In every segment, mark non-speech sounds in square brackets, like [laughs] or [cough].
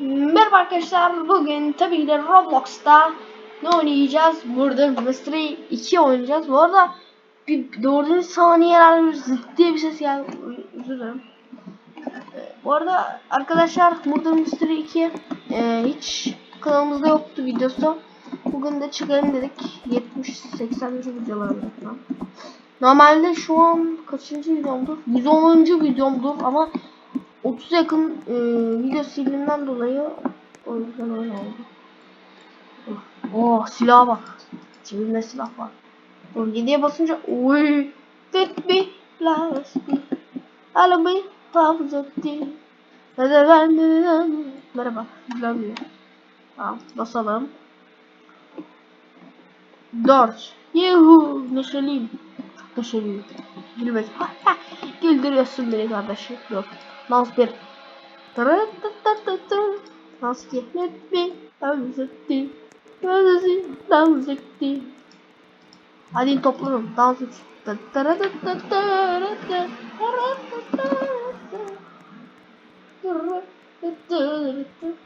Merhaba arkadaşlar. Bugün tabii de Roblox'ta ne oynayacağız? Burada Mystery 2 oynayacağız. Bu arada bir dördüncü saniyeler zıt diye bir ses geldi. Özür dilerim. Bu arada arkadaşlar burada Mystery 2 e, hiç kanalımızda yoktu videosu. Bugün de çıkarım dedik. 70-80. videolarında falan. Normalde şu an kaçıncı videomdur? 110. videomdur ama 30 yakın e, video sildiğimden dolayı o yüzden öyle oldu. Oh silaha bak. Cebimde silah var. Dur 7'ye basınca oy. Tıt bir lastik. Arabayı hafız etti. Hadi ben de Merhaba. Güzel diyor. Tamam basalım. 4. Yuhu. Neşeliyim. Çok neşeliyim. Gülmek. [laughs] Güldürüyorsun beni kardeşim. Yok. Dans bir. Dans gitmet mi? Dans etti. Dans etti. Hadi toplanın. Dans et.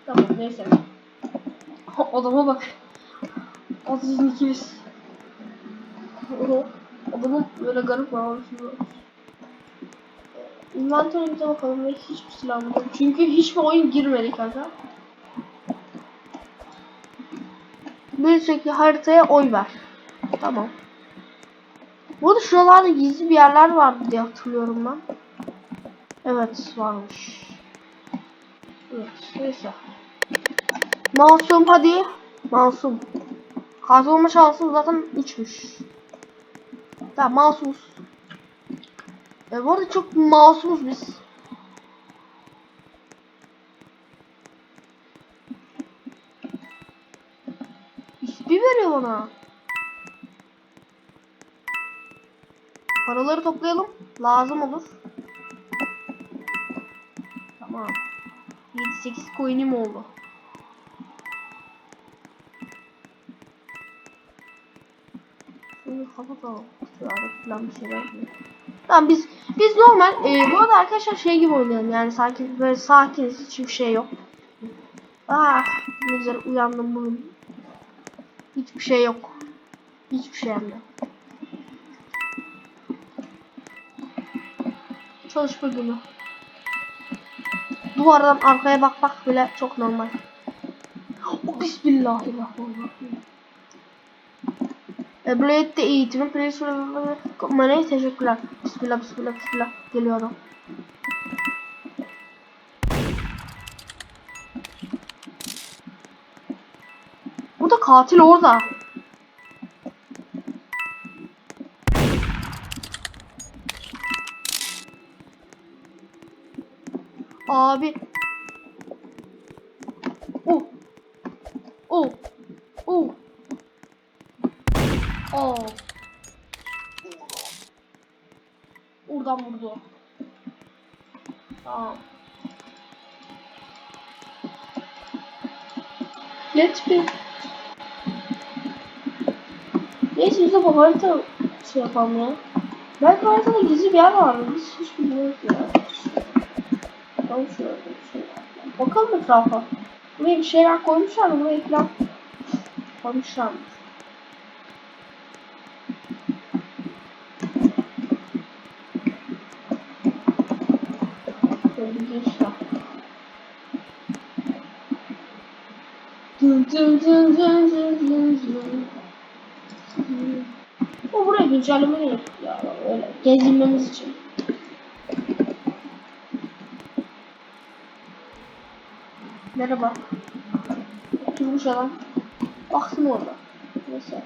Tamam neyse. Adama bak. Otuzun ikimiz. Adamın böyle garip var. İnventörümüze bakalım ve hiçbir silahım yok. Çünkü hiçbir oyun girmedi kanka. Bir sürekli haritaya oy ver. Tamam. Burada şuralarda gizli bir yerler vardı diye hatırlıyorum ben. Evet varmış. Evet neyse. Masum hadi. Masum. Katil olma şansın zaten 3'müş. Tamam masumuz. E, bu arada çok masumuz biz. İspi veriyor bana. Paraları toplayalım. Lazım olur. Tamam. 7-8 coin'im oldu. Şunu kapatalım. Şurada falan bir şeyler yapayım. Tamam biz biz normal e, bu arada arkadaşlar şey gibi oynayalım yani sanki böyle sakiniz hiçbir şey yok. Ah ne güzel uyandım bugün. Hiçbir şey yok. Hiçbir şey de. Çalışma günü. Duvardan arkaya bak bak bile çok normal. Oh, Bismillahirrahmanirrahim. E, Blade'de eğitimi, Playstation Mana'ya teşekkürler. Bismillah, bismillah, bismillah. Geliyor adam. Bu da katil orada. Abi. Let's be. Neyse biz de bu harita şey yapalım ya. Belki haritada gizli bir yer var. Biz hiç bilmiyoruz ya. Bakalım şöyle bir şey. Bakalım etrafa. Buraya bir şeyler koymuşlar mı? Buraya falan koymuşlar mı? Böyle bir O buraya güncelleme gerek ya öyle gezinmemiz için. Merhaba. Oturmuş adam. Baksın orada. Neyse.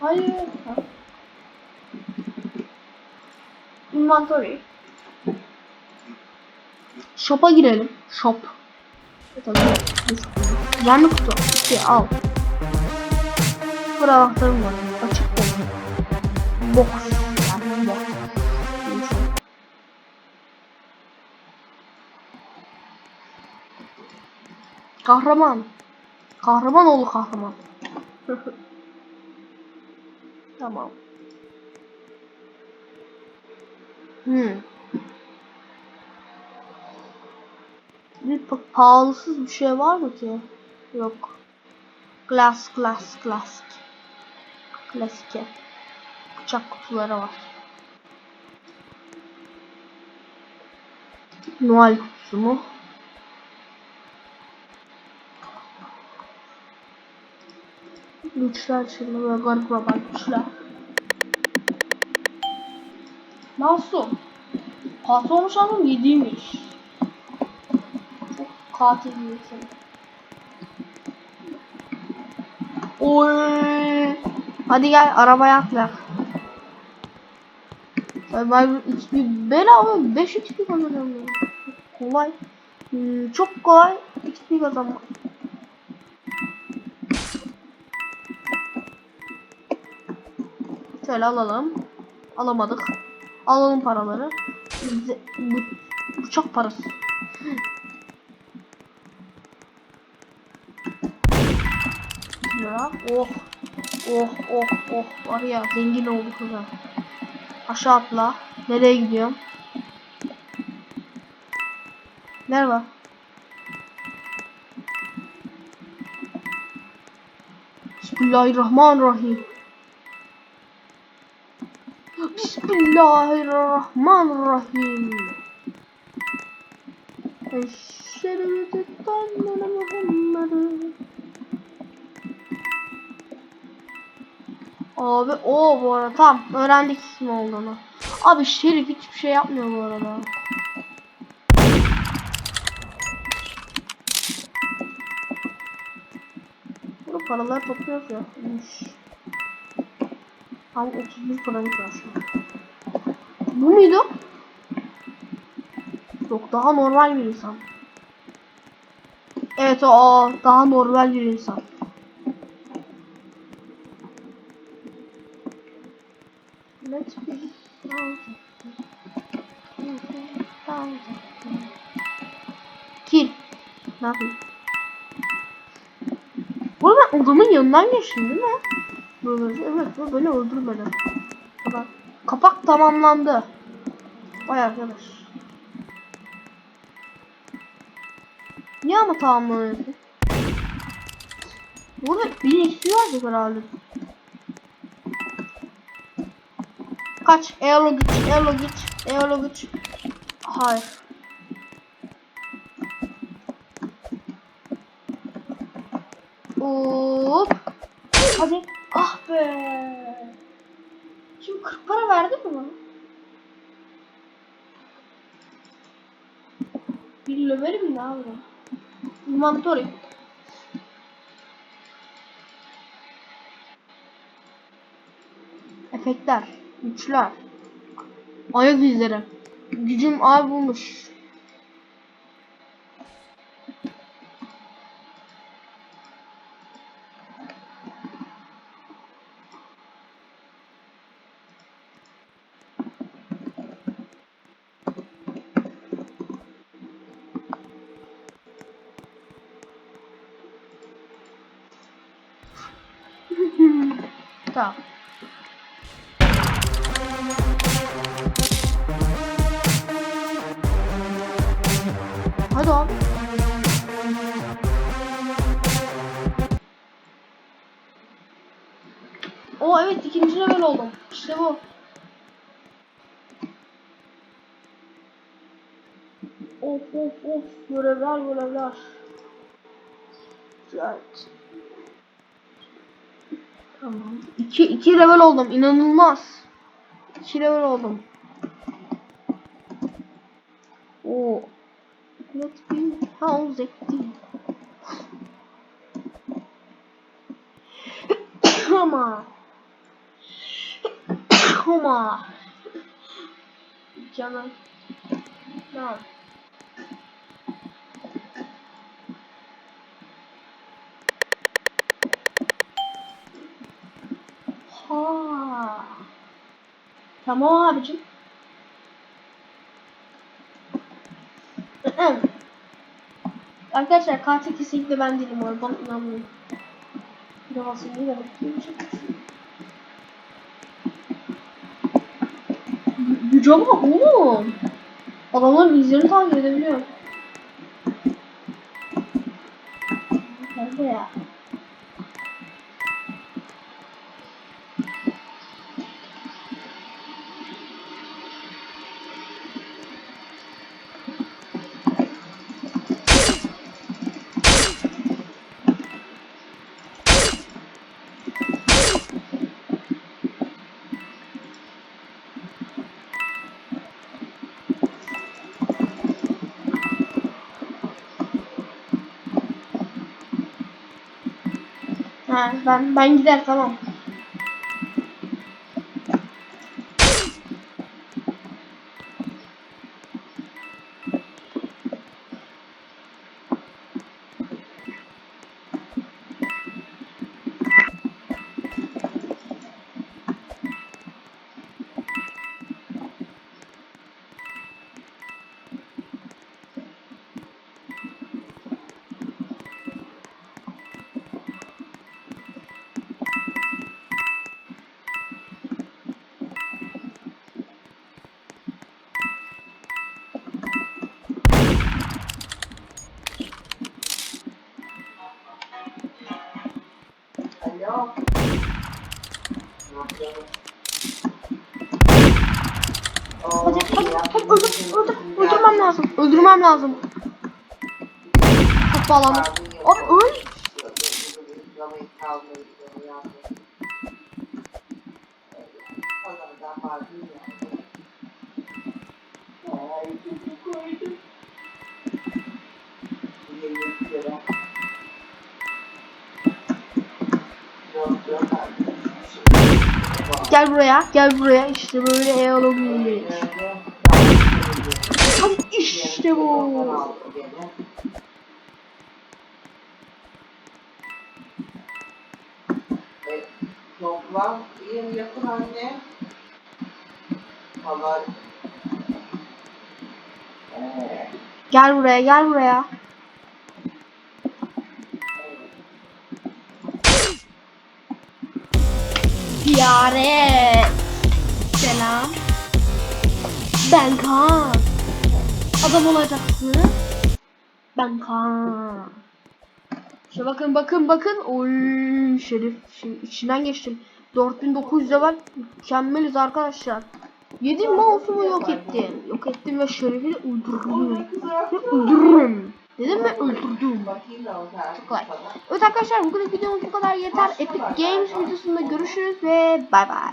Hayır. Ha. Inventory. Shop'a girelim. Shop. Tabii. Güvenli kutu. İki al. Burada anahtarım var. Açık box. Box. Yani box. Kahraman. Kahraman oğlu kahraman. [laughs] tamam. Hmm. Bir pa- pahalısız bir şey var mı ki? Yok. Glass, glass, klasik. Klasik. Bıçak kutuları var. Noel kutusu mu? Güçler şimdi böyle garip garip güçler. Nasıl? Katil olmuş adam yediymiş. Çok katil bir insan. Oy. Hadi gel arabaya atla. Ben XP bedava 5 XP kazanıyorum. Kolay. Hmm, çok kolay XP kazanmak. Şöyle alalım. Alamadık. Alalım paraları. Bize, bu, bu parası. lira. Oh. Oh oh oh. Var ya zengin olduk kızım. Aşağı atla. Nereye gidiyorum? Merhaba. Bismillahirrahmanirrahim. Bismillahirrahmanirrahim. Eşhedü en la Abi o bu arada tamam öğrendik kim olduğunu. Abi Şerif hiçbir şey yapmıyor bu arada. Burada paralar topluyoruz ya. Üş. Tam 31 paramız var. Bu muydu? Yok daha normal bir insan. Evet o daha normal bir insan. Ne yapayım? Bu ben adamın yanından geçtim değil mi? Böyle, evet böyle öldürmedi. Kapak. Kapak tamamlandı. Vay arkadaş. Niye ama tamamlanıyorsun? Burada bir eksiği vardı herhalde. Kaç. Eolo güç. Eolo güç. Eolo güç. Hayır. Abi? Inventory. Efektler. Güçler. Ayak izleri. Gücüm ay bulmuş. Tamam. Hadi abi. O evet ikinci level oldum. İşte bu. Of of of görevler görevler. Evet. Tamam. İki, iki level oldum. inanılmaz. İki level oldum. Oo. Be house Come on. Come on. Canım. Tamam. Ha. Tamam abicim. Arkadaşlar katil kesinlikle ben değilim orada bana inanmayın. Devasın ne demek ki? Güce bak oğlum. Adamların izlerini takip edebiliyorum. Gel buraya. Ha, ben ben gider tamam. Alo. Hadi hadi hadi öldür öldür öldürmem lazım. Öldürmem lazım. Çok bağlandım. Abi öl. Gel buraya gel buraya işte böyle. Hadi işte bu. Toplam iyiyim yakın anne. Gel buraya gel buraya. Ziyaret. Selam. Ben Kaan. Adam olacaksın. Ben Kaan. İşte bakın bakın bakın. Oy şerif şimdi içinden geçtim. 4900 level mükemmeliz arkadaşlar. 7 mouse'umu yok ettim. Yok ettim ve şerifi de öldürdüm. Ve öldürürüm. Dedim ve öldürdüm. tarafı Kolay. Evet arkadaşlar bugün videomuz bu kadar yeter. Epic Games videosunda görüşürüz ve bay bay.